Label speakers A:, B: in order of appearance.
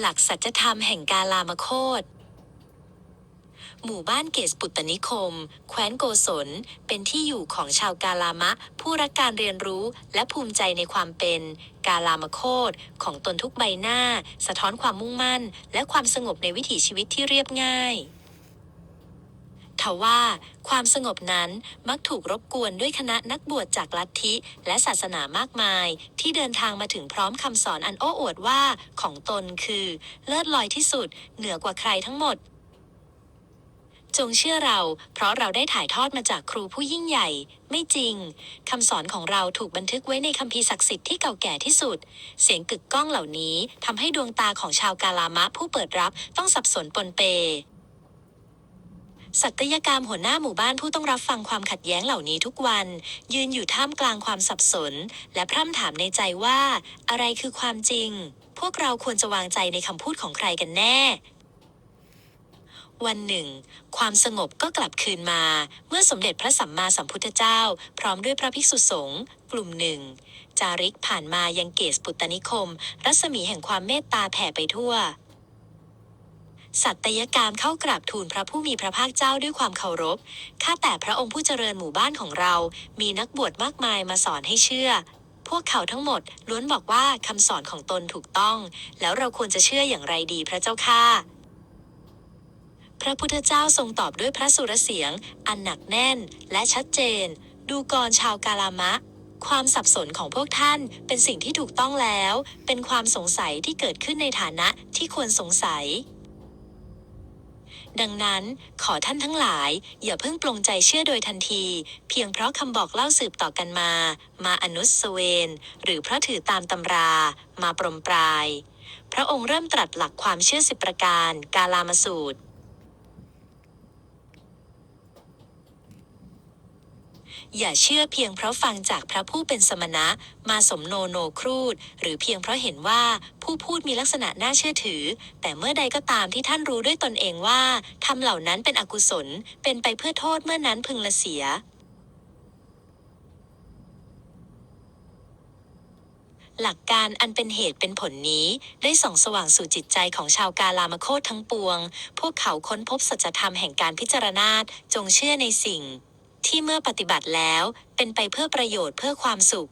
A: หลักสัจธรรมแห่งกาลามโคตหมู่บ้านเกสปุตตนิคม แคว้นโกศล เป็นที่อยู่ของชาวกาลามะ ผู้รักการเรียนรู้และภูมิใจในความเป็น กาลามโคตของตนทุกใบหน้า สะท้อนความมุ่งมั่น และความสงบในวิถีชีวิตที่เรียบง่าย ทว่า ความสงบนั้นมักถูกรบกวนด้วยคณะนักบวชจากลัทธิ และศาสนามากมาย ที่เดินทางมาถึงพร้อมคำสอนอันโอ้อวดว่าของตนคือ เลิศลอยที่สุด เหนือกว่าใครทั้งหมด จงเชื่อเรา เพราะเราได้ถ่ายทอดมาจากครูผู้ยิ่งใหญ่ ไม่จริงคำสอนของเราถูกบันทึกไว้ในคัมภีร์ศักดิ์สิทธิ์ที่เก่าแก่ที่สุด เสียงกึกก้องเหล่านี้ทำให้ดวงตาของชาวกาลามะผู้เปิดรับต้องสับสนปนเป สัตยกรรมหัวหน้าหมู่บ้านผู้ต้องรับฟังความขัดแย้งเหล่านี้ทุกวัน ยืนอยู่ท่ามกลางความสับสน และพร่ำถามในใจว่า อะไรคือความจริง พวกเราควรจะวางใจในคำพูดของใครกันแน่ วันหนึ่ง ความสงบก็กลับคืนมา เมื่อสมเด็จพระสัมมาสัมพุทธเจ้า พร้อมด้วยพระภิกษุสงฆ์กลุ่มหนึ่งจาริกผ่านมายังเกสปุตตนิคม รัศมีแห่งความเมตตาแผ่ไปทั่ว สัตยกรรเข้ากราบทูลพระผู้มีพระภาคเจ้าด้วยความเคารพ ข้าแต่พระองค์ผู้เจริญหมู่บ้านของเรา มีนักบวชมากมายมาสอนให้เชื่อ พวกเขาทั้งหมดล้วนบอกว่าคำสอนของตนถูกต้อง แล้วเราควรจะเชื่ออย่างไรดีพระเจ้าข้าพระพุทธเจ้าทรงตอบด้วยพระสุรเสียง อันหนักแน่นและชัดเจน ดูกรชาวกาลามะ ความสับสนของพวกท่านเป็นสิ่งที่ถูกต้องแล้ว เป็นความสงสัยที่เกิดขึ้นในฐานะที่ควรสงสัย ดังนั้น ขอท่านทั้งหลาย อย่าเพิ่งปลงใจเชื่อโดยทันที เพียงเพราะคำบอกเล่าสืบต่อกันมา มาอนุสเวน หรือเพราะถือตามตำรา มาปรมปราย พระองค์เริ่มตรัสหลักความเชื่อสิบประการ กาลามสูตร อย่าเชื่อเพียงเพราะฟังจากพระผู้เป็นสมณะ มาสมโนโนครูด หรือเพียงเพราะเห็นว่าผู้พูดมีลักษณะน่าเชื่อถือ แต่เมื่อใดก็ตามที่ท่านรู้ด้วยตนเองว่าทำเหล่านั้นเป็นอกุศล เป็นไปเพื่อโทษเมื่อนั้นพึงละเสียหลักการอันเป็นเหตุเป็นผลนี้ได้ส่องสว่างสู่จิตใจของชาวกาลามโคตทั้งปวง พวกเขาค้นพบสัจธรรมแห่งการพิจารณาจงเชื่อในสิ่ง ที่เมื่อปฏิบัติแล้ว เป็นไปเพื่อประโยชน์เพื่อความสุข